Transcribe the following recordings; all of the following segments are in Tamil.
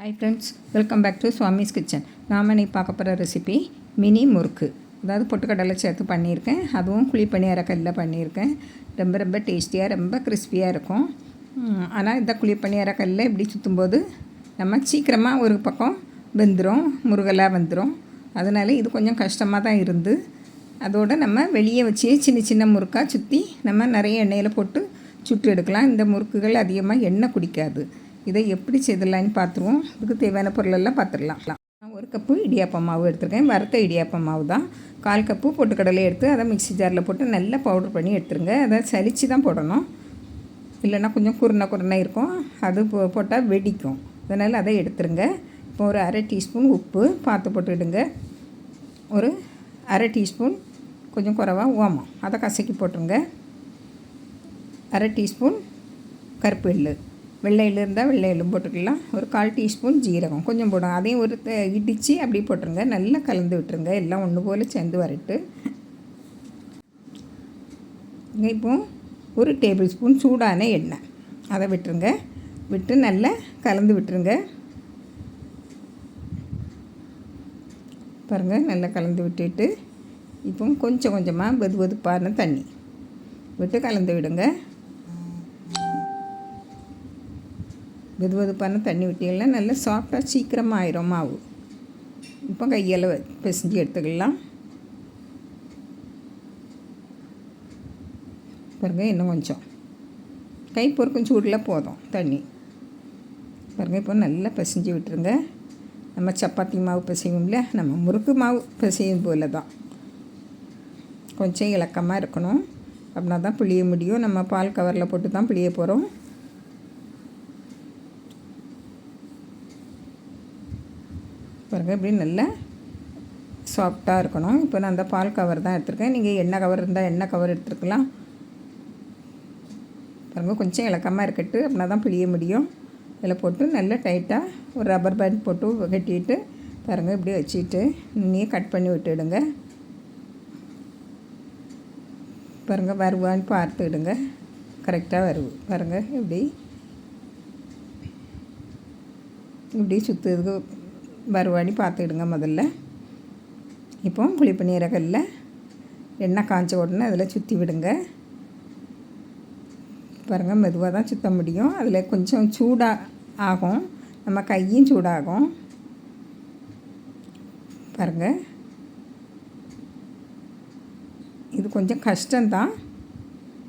Hi friends welcome back to Swami's kitchen நாம் இன்னைக்கு பார்க்க போகிற ரெசிபி மினி முறுக்கு. அதாவது பொட்டுக்கடலை சேர்த்து பண்ணியிருக்கேன். அதுவும் குழி பணியாரக்கல்லில் பண்ணியிருக்கேன். ரொம்ப ரொம்ப டேஸ்டியாக ரொம்ப கிறிஸ்பியாக இருக்கும். ஆனால் இந்த குழி பணியாரக்கல்லில் இப்படி சுற்றும்போது நம்ம சீக்கிரமாக ஒரு பக்கம் வெந்துடும் முருகலாக வந்துடும் அதனால இது கொஞ்சம் கஷ்டமாக தான் இருந்து அதோடு நம்ம வெளியே வச்சு சின்ன சின்ன முறுக்காக சுற்றி நம்ம நிறைய எண்ணெயில் போட்டு சுட்டு எடுக்கலாம். இந்த முறுக்குகள் அதிகமாக எண்ணெய் குடிக்காது. இதை எப்படி செய்திடலான்னு பார்த்துருவோம். இதுக்கு தேவையான பொருளெல்லாம் பார்த்துடலாம். நான் ஒரு கப்பு இடியாப்பம் மாவு எடுத்திருக்கேன். வறுத்த இடியாப்பம் மாவு தான். கால் கப்பு பொட்டுக்கடலை எடுத்து அதை மிக்ஸி ஜாரில் போட்டு நல்லா பவுடர் பண்ணி எடுத்துருங்க. அதை சலித்து தான் போடணும். இல்லைன்னா கொஞ்சம் குருணை குருணை இருக்கும். அது போ போட்டால் வெடிக்கும். அதனால் அதை எடுத்துருங்க. இப்போ ஒரு அரை டீஸ்பூன் உப்பு பார்த்து போட்டுவிடுங்க ஒரு அரை டீஸ்பூன் கொஞ்சம் குறைவாக ஓமம். அதை கசக்கி போட்டுருங்க. அரை டீஸ்பூன் கருப்பு எள்ளு. வெள்ளையில் இருந்தால் வெள்ளையிலும் போட்டுக்கலாம். ஒரு கால் டீஸ்பூன் ஜீரகம் கொஞ்சம் போடும் அதையும் ஒரு த- இடித்து அப்படி போட்டுருங்க. நல்லா கலந்து விட்டுருங்க. எல்லாம் ஒன்று போல் சேர்ந்து வரட்டு. இப்போ ஒரு டேபிள் ஸ்பூன் சூடான எண்ணெய். அதை விட்டுருங்க. விட்டு நல்லா கலந்து விட்டுருங்க. பாருங்கள் நல்லா கலந்து விட்டுட்டு இப்போ கொஞ்சம் கொஞ்சமாக வெது வெதுப்பான தண்ணி. விட்டு கலந்து விடுங்க. வெது வெதுப்பான தண்ணி விட்டிங்கன்னா நல்லா சாஃப்டாக சீக்கிரமாக ஆயிரும் மாவு. இப்போ கையால் பிசைஞ்சு எடுத்துக்கலாம். பாருங்க இன்னும் கொஞ்சம். கை பொறுக்கும் சூடில் போதும் தண்ணி. பாருங்க இப்போ நல்லா பிசைஞ்சு விட்டுருங்க. நம்ம சப்பாத்தி மாவு பிசைவோம்ல நம்ம முறுக்கு மாவு பிசையும் போல தான் கொஞ்சம் இலக்கமாக இருக்கணும். அப்படின்னா தான் புளிய முடியும். நம்ம பால் கவரில் போட்டு தான் புளிய போகிறோம் பாருங்கள் இப்படி நல்லா சாஃப்டாக இருக்கணும். இப்போ நான் அந்த பால் கவர் தான் எடுத்திருக்கேன். நீங்கள் எண்ணெய் கவர் இருந்தால் எண்ணெய் கவர் எடுத்துருக்கலாம் பாருங்கள் கொஞ்சம் இலக்கமாக இருக்கட்டு. அப்படின்னா தான் பிழிய முடியும். இதில் போட்டு நல்லா டைட்டாக ஒரு ரப்பர் பேண்ட் போட்டு கட்டிட்டு பாருங்கள் இப்படி வச்சுட்டு நீயே கட் பண்ணி விட்டுடுங்க. பாருங்கள் வருவான்னு பார்த்துடுங்க கரெக்டாக வருவு பாருங்கள் இப்படி. இப்படி சுற்றுறதுக்கு வருவாணி பார்த்துக்கிடுங்க முதல்ல. இப்போ புளிப்பு நீரகல்ல எண்ணெய் காய்ச்ச உடனே அதில் சுற்றி விடுங்க. பாருங்கள் மெதுவாக தான் சுத்த முடியும். அதில் கொஞ்சம் சூடாக ஆகும். நம்ம கையும் சூடாகும். பாருங்கள் இது கொஞ்சம் கஷ்டம்தான்.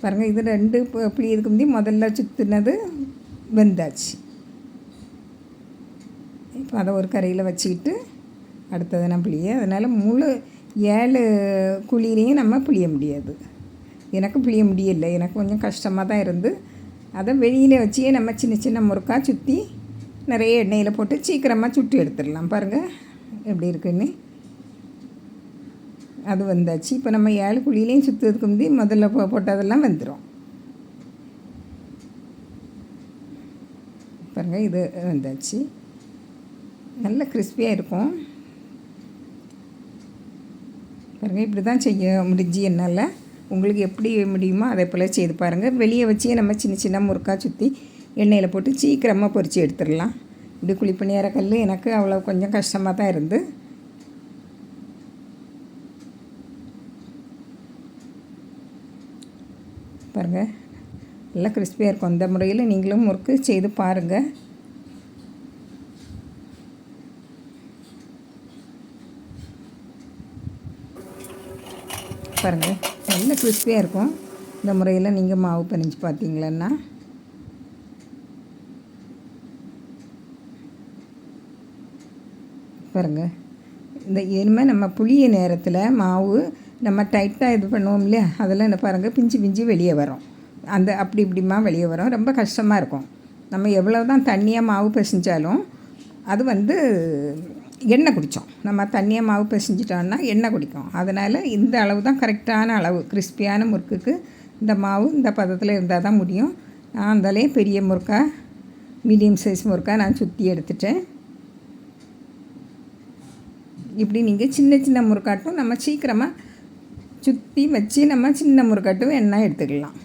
பாருங்கள் இது ரெண்டு புளி இதுக்கு முந்தி முதல்ல சுற்றுனது வெந்தாச்சு. அதை ஒரு கரையில் வச்சுக்கிட்டு அடுத்தது நான் புளிய அதனால் முழு ஏழு குழியிலையும் நம்ம புளிய முடியாது. எனக்கு புளிய முடியல. எனக்கு கொஞ்சம் கஷ்டமாக தான் இருந்து. அதை வெளியில் வச்சே நம்ம சின்ன சின்ன முறுக்காக சுற்றி நிறைய எண்ணெயில் போட்டு சீக்கிரமாக சுட்டு எடுத்துடலாம். பாருங்கள் எப்படி இருக்குன்னு. அது வந்தாச்சு. இப்போ நம்ம ஏழு குழியிலையும் சுற்றுறதுக்கு முந்தி முதல்ல போ போட்டதெல்லாம் வந்துடும் பாருங்கள் இது வந்தாச்சு. நல்ல கிறிஸ்பியாக இருக்கும். பாருங்கள் இப்படி தான் செய்ய முடிஞ்சு என்னால். உங்களுக்கு எப்படி முடியுமோ அதே போல் செய்து பாருங்கள் வெளியே வச்சே நம்ம சின்ன சின்ன முறுக்காக சுற்றி எண்ணெயில் போட்டு சீக்கிரமாக பொறிச்சு எடுத்துடலாம். இப்படி குழிப்பணியார கல் எனக்கு அவ்வளோ கொஞ்சம் கஷ்டமாக தான் இருந்து. பாருங்கள் நல்லா கிறிஸ்பியாக இருக்கும். அந்த முறையில் நீங்களும் முறுக்கு செய்து பாருங்கள் பாருங்கள் நல்ல கிறிஸ்பியாக இருக்கும். இந்த முறையில் நீங்கள் மாவு பிணைஞ்சு பார்த்தீங்களன்னா பாருங்கள் இந்த இனிமேல் நம்ம புளிய நேரத்தில் மாவு நம்ம டைட்டாக இது பண்ணுவோம் இல்லையா? அதெல்லாம் என்ன பாருங்கள் பிஞ்சு பிஞ்சு வெளியே வரும். அந்த அப்படி இப்படிமா வெளியே வரும். ரொம்ப கஷ்டமாக இருக்கும். நம்ம எவ்வளோ தான் தண்ணியாக மாவு பிசைஞ்சாலும் அது வந்து எண்ணெய் குடித்தோம். நம்ம தண்ணியை மாவு பிசைஞ்சிட்டோம்னா எண்ணெய் குடிக்கும் அதனால் இந்த அளவு தான் கரெக்டான அளவு. கிறிஸ்பியான முறுக்குக்கு இந்த மாவு இந்த பதத்தில் இருந்தால் தான் முடியும். நான் அந்தாலே பெரிய முறுக்கா மீடியம் சைஸ் முறுக்கா நான் சுற்றி எடுத்துட்டேன். இப்படி நீங்கள் சின்ன சின்ன முறுக்காட்டும் நம்ம சீக்கிரமாக சுற்றி வச்சு நம்ம சின்ன முறுக்காட்டும் எண்ணெய் எடுத்துக்கலாம்.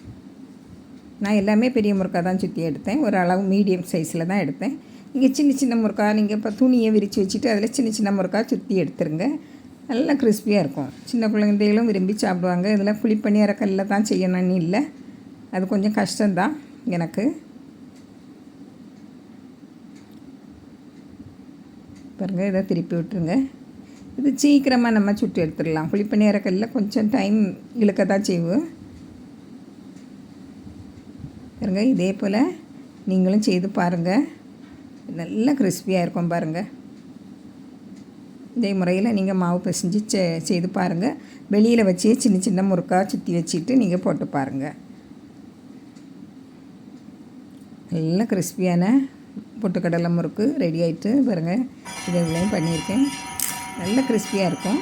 நான் எல்லாமே பெரிய முறுக்காக தான் சுற்றி எடுத்தேன். ஒரு அளவு மீடியம் சைஸில் தான் எடுத்தேன். இங்கே சின்ன சின்ன முறுக்கா நீங்கள் இப்போ துணியை விரித்து வச்சுட்டு அதில் சின்ன சின்ன முறுக்கா சுற்றி எடுத்துருங்க. நல்லா கிறிஸ்பியாக இருக்கும். சின்ன பிள்ளைங்களும் விரும்பி சாப்பிடுவாங்க. இதில் குழிப்பணியார கல்லில் தான் செய்யணும்னு இல்லை. அது கொஞ்சம் கஷ்டம்தான் எனக்கு. பாருங்கள் இதை திருப்பி விட்டுருங்க. இது சீக்கிரமாக நம்ம சுட்டு எடுத்துடலாம். குழிப்பணியார கல்லில் கொஞ்சம் டைம் இழுக்க தான் செய்வோம். பாருங்க இதே போல் நீங்களும் செய்து பாருங்கள் நல்லா கிறிஸ்பியாக இருக்கும் பாருங்கள் இதே முறையில் நீங்கள் மாவு பிசைஞ்சு செ செய்து பாருங்கள் வெளியில் வச்சே சின்ன சின்ன முறுக்கா சுற்றி வச்சுட்டு நீங்கள் போட்டு பாருங்கள் நல்லா கிறிஸ்பியான பொட்டுக்கடலை முறுக்கு ரெடி ஆகிட்டு பாருங்கள் இதை இவ்வளோயும் பண்ணியிருக்கேன். நல்ல கிறிஸ்பியாக இருக்கும்.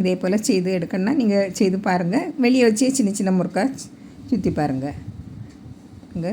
இதே போல் செய்து எடுக்கணும்னா நீங்கள் செய்து பாருங்கள் வெளியே வச்சே சின்ன சின்ன முறுக்கா சுற்றி பாருங்கள் இங்கே